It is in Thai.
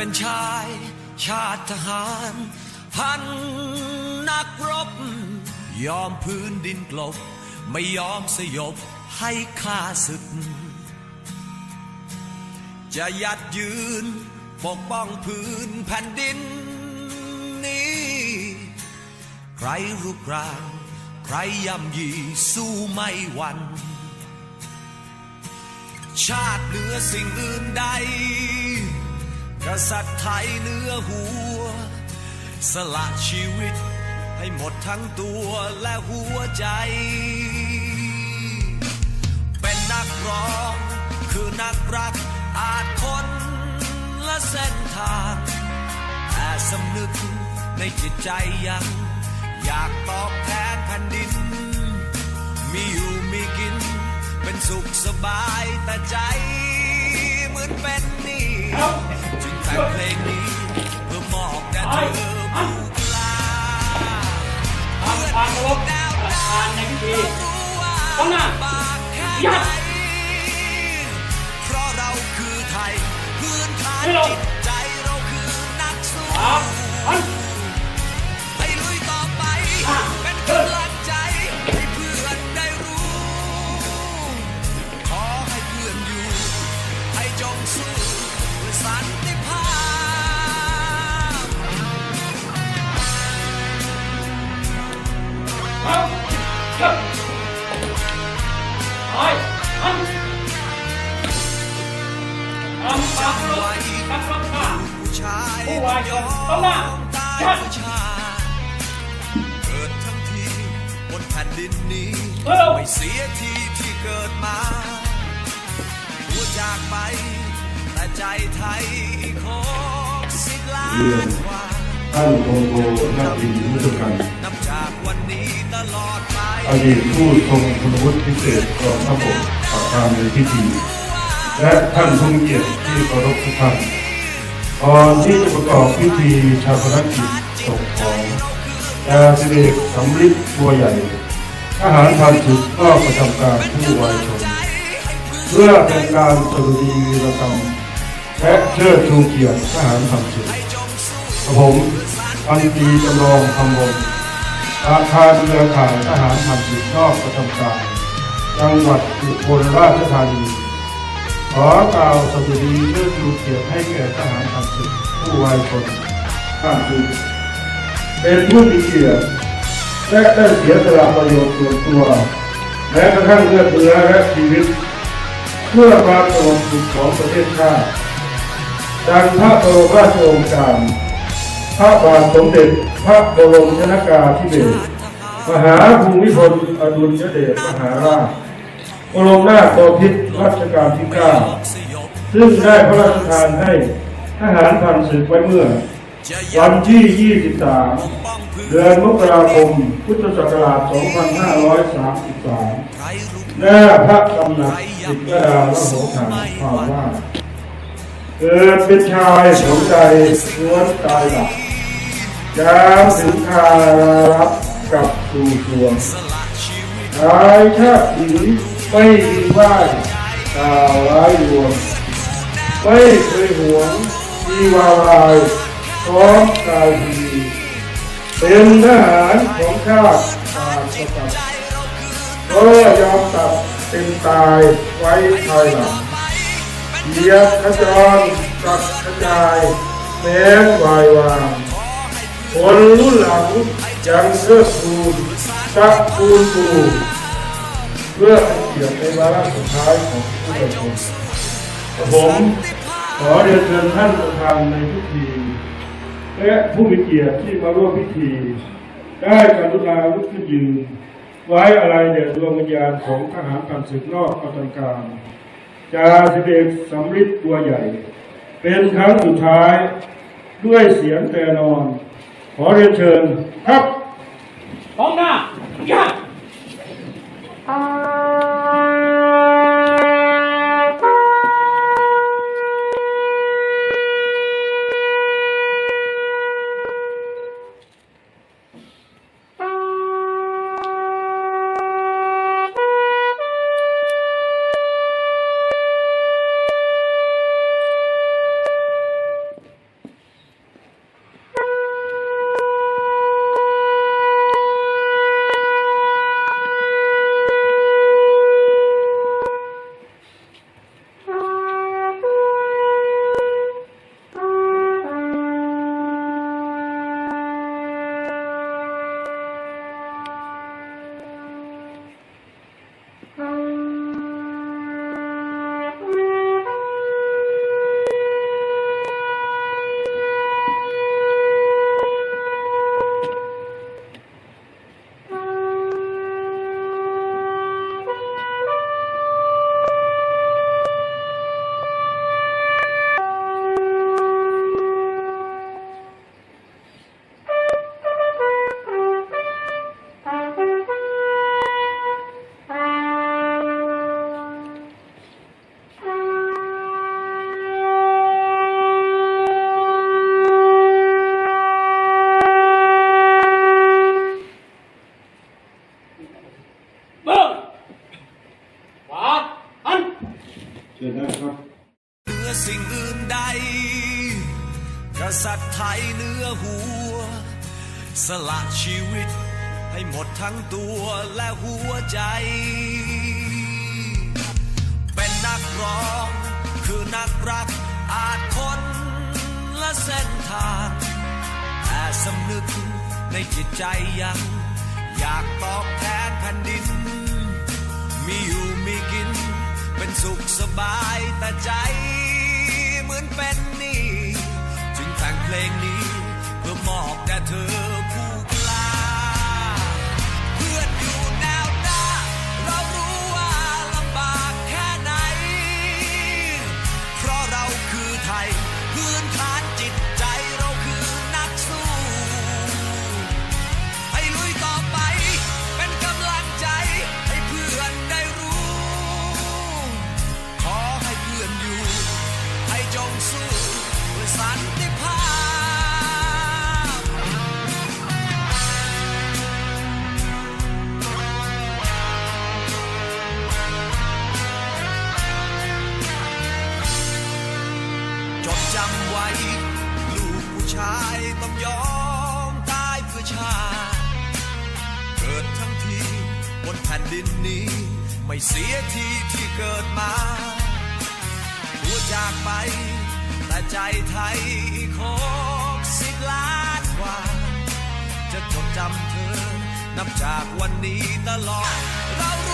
เป็นชาย ชาติทหาร พันนักรบ ยอมพื้นดินกลบ ไม่ยอมสยบให้ข้าศึก จะยัดยืน ปกป้องพื้นแผ่นดินนี้ ใครรุกรานใครย่ำยีสู้ไม่หวันชาติเหนือสิ่งอื่นใด กษัตริย์ไทยเนื้อหัว สละชีวิตให้หมดทั้งตัวและหัวใจ เป็นนักร้องคือนักรักอาจคนละเส้นทาง แต่สำนึกในจิตใจยัง อยากตอบแทนแผ่นดิน มีอยู่มีกิน เป็นสุขสบายแต่ใจเหมือนเป็นนี้ จึงแต่งเพลงนี้เพื่อมอบแด่เธอผู้กล้าเพื่อนความเคาวประตาธานในพิธีรู้ว่างหน้าบากแค่ไหนเพราะเราคือไทยพื้นฐานไม่ลงจิตใจเราคือนักสู้ ต้องหน้าชัดเพื่อชาเกิดทั้งทีบนแผ่นดินนี้ไม่เสียทีที่เกิดมาหัวจากไปแต่ใจไทยคงสิบล้านกว่าท่านโกโก้นาทีมุตุกันนับจากวันนี้ตลอดไปอดีตผู้ทรงคุณวุฒิพิเศษกองทัพบกประธานในพิธีและท่านผู้มีเกียรติที่เคารพทุกท่าน ก่อนที่จะประกอบพิธีชาปนกิจศพของดาสิเดกสำลิดบัวใหญ่ทหารพันศึกก็ประจำการผู้วายชนเพื่อเป็นการสดุดีวีรกรรมและเชิดชูเกียรติทหารพันศึกผมพันตรีจำลองคำวงประธานเรือข่ายทหารผ่านศึกนอกประจำการ จังหวัดอุบลราชธานี ขอกล่าวสวัสดีเชิดชูเกียรติให้แก่ทหารผ่านศึกผู้วายชนผ่านศึกเป็นผู้มีเกียรติและได้เสียสละประโยชน์ส่วนตัวแม้กระทั่งเลือดเนื้อและชีวิต เพื่อความสงบสุขของประเทศชาติดังพระบรมราชโองการ พระบาทสมเด็จพระบรมชนากาธิเบศรมหาภูมิพลอดุลยเดชมหาราช บรมนาถบพิตรรัชกาลที่ 9 ซึ่งได้พระราชทานให้ทหารพันศึกไว้เมื่อ วันที่ 23 เดือนมกราคม พุทธศักราช 2533 หน้าพระตำหนักสิทธดาลโหฐานภาวว่าเกิดเป็นชายสมใจล้วนตายหลับจามถึงคารารับกับสู่สวงชายชาติหญิง ไม่มีไหว้ตาร้ายรวงไม่เคยหวงมีวาวลายพร้อมกายดีเป็นทหารของชาติตาประตับก็ยอมตัดเป็นตายไว้ภายหลังเหยียบขจรกัดกระจายแม้วายวางคนรุ่นหลังยังเชิดชูตระกูลปู เพื่อให้เกียรติในวาระสุดท้ายของผู้ประชนผมขอเรียนเชิญท่านประธานในพิธี และผู้มีเกียรติที่มาร่วมพิธี ได้กรุณาลุกขึ้นยืน ไว้อะไรแด่ดวงวิญญาณของทหารผ่านศึกนอกประจำการจาสิเดชสำริดตัวใหญ่ เป็นครั้งสุดท้ายด้วยเสียงแต่นอน ขอเรียนเชิญครับพร้อมหน้ายัด สละชีวิต ให้หมดทั้งตัวและหัวใจ เป็นนักร้อง คือนักรักอาจคนละเส้นทางแต่สำนึกในจิตใจยัง อยากตอบแทนแผ่นดิน มีอยู่มีกิน เป็นสุขสบายแต่ใจเหมือนเป็นนี้จึงแต่งเพลงนี้เพื่อมอบแด่เธอ นแผ่นดินนี้ ไม่เสียทีที่เกิดมาหัวจากไป แต่ใจไทยคงสิบล้านกว่า จะจดจำเธอ นับจากวันนี้ตลอดเรา